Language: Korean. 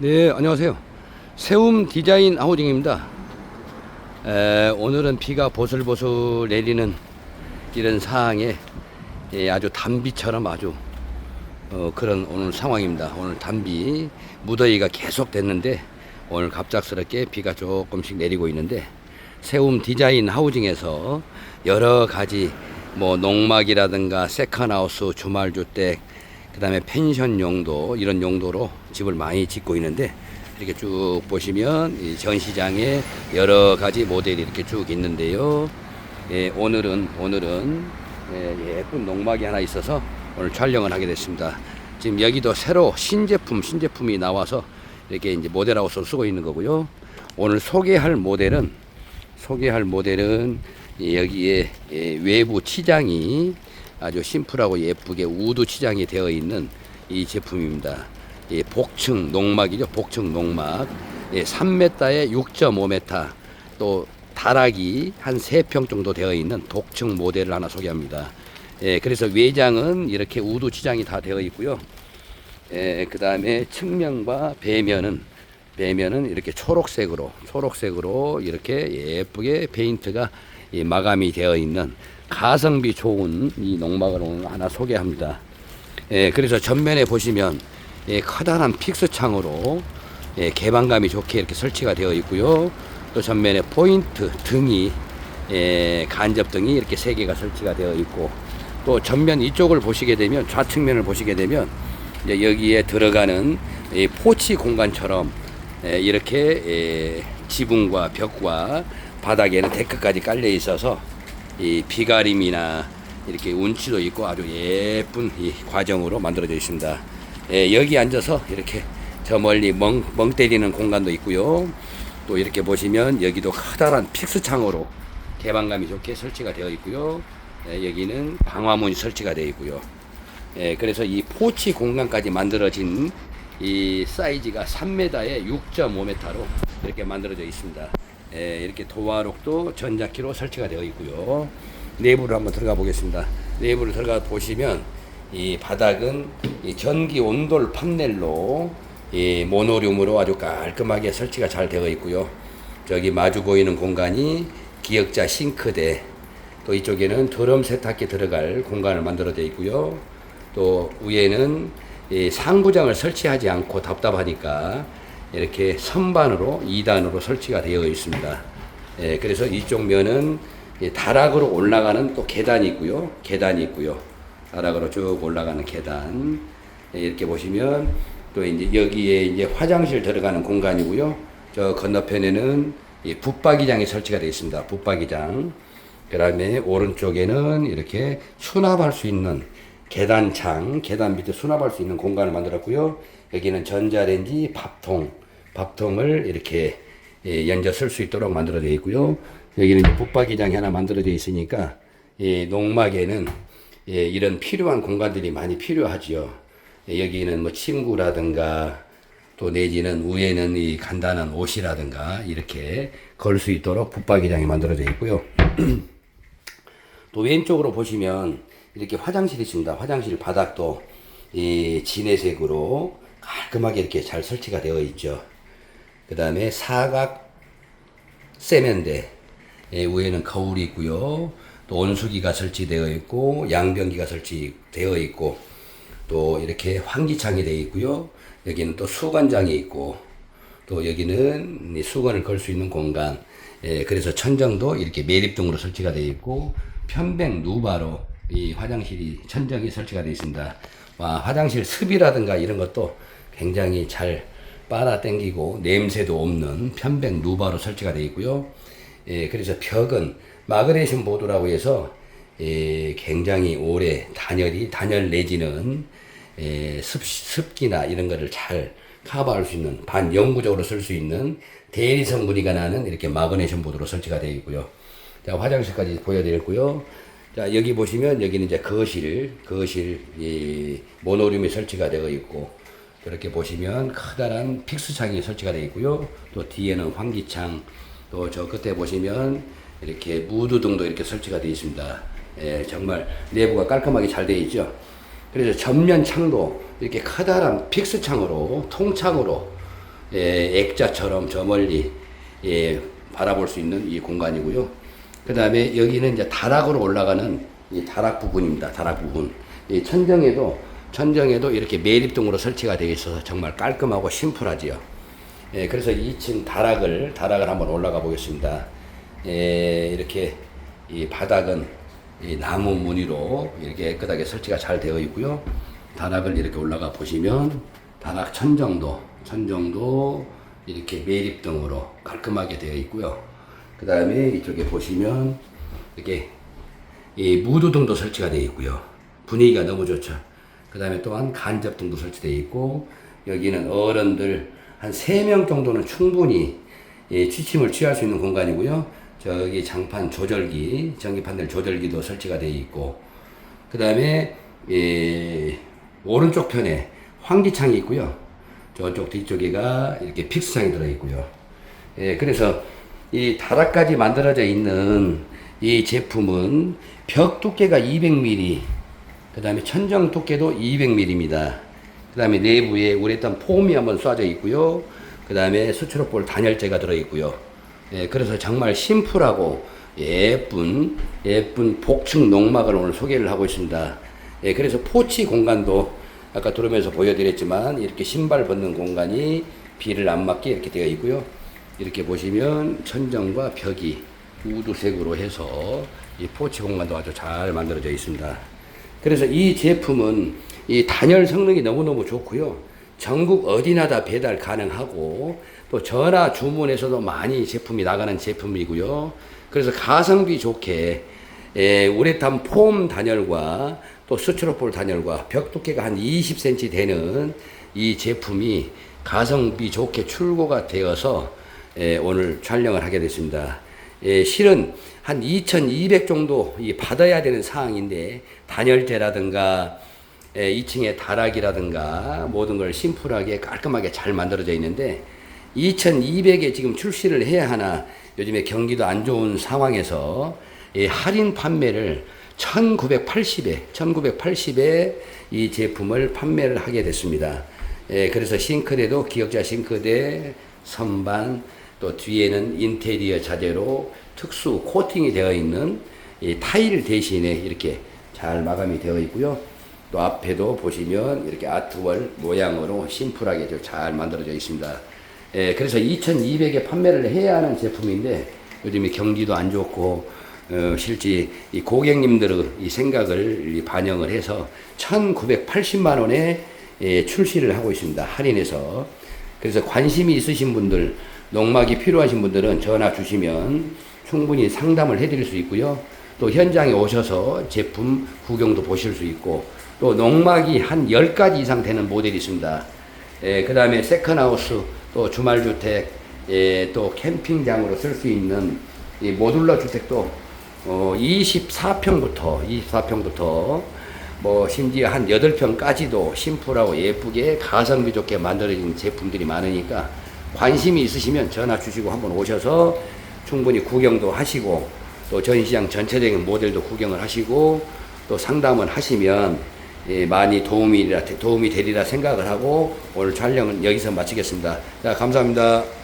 네, 안녕하세요. 세움 디자인 하우징입니다. 에, 오늘은 비가 보슬보슬 내리는 이런 상황에 예, 아주 단비처럼 아주 어, 그런 오늘 상황입니다. 오늘 단비 무더위가 계속 됐는데 오늘 갑작스럽게 비가 조금씩 내리고 있는데 세움 디자인 하우징에서 여러 가지 뭐 농막이라든가 세컨하우스 주말주택 그 다음에 펜션 용도 이런 용도로 집을 많이 짓고 있는데 이렇게 쭉 보시면 이 전시장에 여러 가지 모델이 이렇게 쭉 있는데요. 예, 오늘은 오늘은 예, 예쁜 농막이 하나 있어서 오늘 촬영을 하게 됐습니다. 지금 여기도 새로 신제품 신제품이 나와서 이렇게 이제 모델하우스를 쓰고 있는 거고요. 오늘 소개할 모델은 소개할 모델은 여기에 예, 외부 치장이 아주 심플하고 예쁘게 우드 치장이 되어 있는 이 제품입니다. 예, 복층 농막이죠. 복층 농막. 예, 3m에 6.5m 또 다락이 한 3평 정도 되어 있는 독층 모델을 하나 소개합니다. 예, 그래서 외장은 이렇게 우드 치장이 다 되어 있고요. 예, 그 다음에 측면과 배면은 배면은 이렇게 초록색으로 초록색으로 이렇게 예쁘게 페인트가 이 마감이 되어 있는 가성비 좋은 이 농막을 오늘 하나 소개합니다. 예, 그래서 전면에 보시면 예, 커다란 픽스 창으로 예, 개방감이 좋게 이렇게 설치가 되어 있고요. 또 전면에 포인트 등이 예, 간접 등이 이렇게 세 개가 설치가 되어 있고 또 전면 이쪽을 보시게 되면 좌측면을 보시게 되면 이제 여기에 들어가는 이 포치 공간처럼 예, 이렇게 예, 지붕과 벽과 바닥에는 데크까지 깔려 있어서 이 비가림이나 이렇게 운치도 있고 아주 예쁜 이 과정으로 만들어져 있습니다. 예, 여기 앉아서 이렇게 저 멀리 멍, 멍 때리는 공간도 있고요. 또 이렇게 보시면 여기도 커다란 픽스 창으로 개방감이 좋게 설치가 되어 있고요. 예, 여기는 방화문이 설치가 되어 있고요. 예, 그래서 이 포치 공간까지 만들어진 이 사이즈가 3m에 6.5m로 이렇게 만들어져 있습니다. 예, 이렇게 도화록도 전자키로 설치가 되어 있고요. 내부를 한번 들어가 보겠습니다. 내부를 들어가 보시면 이 바닥은 이 전기 온돌 판넬로 이 모노륨으로 아주 깔끔하게 설치가 잘 되어 있고요. 저기 마주 보이는 공간이 기역자 싱크대 또 이쪽에는 드럼 세탁기 들어갈 공간을 만들어져 있고요. 또 위에는 이 상부장을 설치하지 않고 답답하니까 이렇게 선반으로 2단으로 설치가 되어 있습니다. 예, 그래서 이쪽 면은 이 다락으로 올라가는 또 계단이 있고요. 계단이 있고요. 다락으로 쭉 올라가는 계단. 예, 이렇게 보시면 또 이제 여기에 이제 화장실 들어가는 공간이고요. 저 건너편에는 이 붙박이장이 설치가 되어 있습니다. 붙박이장. 그 다음에 오른쪽에는 이렇게 수납할 수 있는 계단창, 계단 밑에 수납할 수 있는 공간을 만들었고요. 여기는 전자레인지 밥통, 밥통을 이렇게 예, 연져 쓸수 있도록 만들어져 있고요. 여기는 붙박이장이 하나 만들어져 있으니까 이 농막에는 예, 이런 필요한 공간들이 많이 필요하지요. 예, 여기는 뭐 침구라든가 또 내지는 위에는 이 간단한 옷이라든가 이렇게 걸 수 있도록 붙박이장이 만들어져 있고요. 또 왼쪽으로 보시면 이렇게 화장실이 있습니다. 화장실 바닥도 이 진회색으로 깔끔하게 이렇게 잘 설치가 되어 있죠. 그 다음에 사각 세면대 예, 위에는 거울이 있고요. 또 온수기가 설치되어 있고 양변기가 설치되어 있고 또 이렇게 환기창이 되어 있고요. 여기는 또 수건장이 있고 또 여기는 이 수건을 걸 수 있는 공간. 예, 그래서 천정도 이렇게 매립등으로 설치가 되어 있고 편백 누바로 이 화장실이 천정이 설치가 되어 있습니다. 와, 화장실 습이라든가 이런 것도 굉장히 잘 빨아 당기고 냄새도 없는 편백 누바로 설치가 되어 있고요. 예, 그래서 벽은 마그네슘 보드라고 해서 예, 굉장히 오래 단열이 단열 내지는 예, 습, 습기나 이런 거를 잘 커버할 수 있는 반영구적으로 쓸 수 있는 대리석 무늬가 나는 이렇게 마그네슘 보드로 설치가 되어 있고요. 자, 화장실까지 보여드렸고요. 자, 여기 보시면 여기는 이제 거실, 거실, 이 모노륨이 설치가 되어 있고, 이렇게 보시면 커다란 픽스창이 설치가 되어 있고요. 또 뒤에는 환기창, 또 저 끝에 보시면 이렇게 무드 등도 이렇게 설치가 되어 있습니다. 예, 정말 내부가 깔끔하게 잘 되어 있죠. 그래서 전면 창도 이렇게 커다란 픽스 창으로 통창으로 예, 액자처럼 저 멀리 예, 바라볼 수 있는 이 공간이고요. 그 다음에 여기는 이제 다락으로 올라가는 이 다락 부분입니다. 다락 부분. 이 천정에도 천정에도 이렇게 매립등으로 설치가 되어 있어서 정말 깔끔하고 심플하지요. 예, 그래서 2층 다락을 다락을 한번 올라가 보겠습니다. 예, 이렇게 이 바닥은 이 나무 무늬로 이렇게 깨끗하게 설치가 잘 되어 있고요. 다락을 이렇게 올라가 보시면 다락 천정도 천정도 이렇게 매립 등으로 깔끔하게 되어 있고요. 그 다음에 이쪽에 보시면 이렇게 이 무드 등도 설치가 되어 있고요. 분위기가 너무 좋죠. 그 다음에 또한 간접 등도 설치되어 있고 여기는 어른들 한 3명 정도는 충분히 예, 취침을 취할 수 있는 공간이고요. 저기 장판 조절기, 전기판넬 조절기도 설치가 되어 있고 그 다음에 예, 오른쪽 편에 환기창이 있고요. 저쪽 뒤쪽에가 이렇게 픽스창이 들어 있고요. 예, 그래서 이 다락까지 만들어져 있는 이 제품은 벽 두께가 200mm, 그 다음에 천정 두께도 200mm입니다. 그 다음에 내부에 우레탄 폼이 한번 쏴져 있고요. 그 다음에 수치로볼 단열재가 들어 있고요. 예, 그래서 정말 심플하고 예쁜, 예쁜 복층 농막을 오늘 소개를 하고 있습니다. 예, 그래서 포치 공간도 아까 들어오면서 보여드렸지만 이렇게 신발 벗는 공간이 비를 안 맞게 이렇게 되어 있고요. 이렇게 보시면 천정과 벽이 우드색으로 해서 이 포치 공간도 아주 잘 만들어져 있습니다. 그래서 이 제품은 이 단열 성능이 너무너무 좋고요. 전국 어디나 다 배달 가능하고 또 전화 주문에서도 많이 제품이 나가는 제품이고요. 그래서 가성비 좋게 에, 우레탄 폼 단열과 또 스티로폴 단열과 벽 두께가 한 20cm 되는 이 제품이 가성비 좋게 출고가 되어서 에, 오늘 촬영을 하게 됐습니다. 예, 실은 한 2,200 정도 이 받아야 되는 사항인데 단열재라든가 예, 2층에 다락이라든가 모든 걸 심플하게 깔끔하게 잘 만들어져 있는데 2,200에 지금 출시를 해야 하나 요즘에 경기도 안 좋은 상황에서 이 할인 판매를 1980에 1980에 이 제품을 판매를 하게 됐습니다. 예, 그래서 싱크대도 기역자 싱크대 선반 또 뒤에는 인테리어 자재로 특수 코팅이 되어 있는 이 타일 대신에 이렇게 잘 마감이 되어 있고요. 또 앞에도 보시면 이렇게 아트월 모양으로 심플하게 좀잘 만들어져 있습니다. 예, 그래서 2,200에 판매를 해야 하는 제품인데 요즘에 경기도 안 좋고 어, 실제 이 고객님들의 이 생각을 이 반영을 해서 1,980만 원에 예, 출시를 하고 있습니다. 할인해서. 그래서 관심이 있으신 분들, 농막이 필요하신 분들은 전화 주시면 충분히 상담을 해드릴 수 있고요. 또 현장에 오셔서 제품 구경도 보실 수 있고 또 농막이 한 10가지 이상 되는 모델이 있습니다. 예, 그 다음에 세컨하우스, 또 주말주택, 예, 또 캠핑장으로 쓸 수 있는 이 모듈러 주택도 어, 24평부터, 24평부터 뭐 심지어 한 8평까지도 심플하고 예쁘게 가성비 좋게 만들어진 제품들이 많으니까 관심이 있으시면 전화 주시고 한번 오셔서 충분히 구경도 하시고 또 전시장 전체적인 모델도 구경을 하시고 또 상담을 하시면 예, 많이 도움이, 도움이 되리라 생각을 하고 오늘 촬영은 여기서 마치겠습니다. 자, 감사합니다.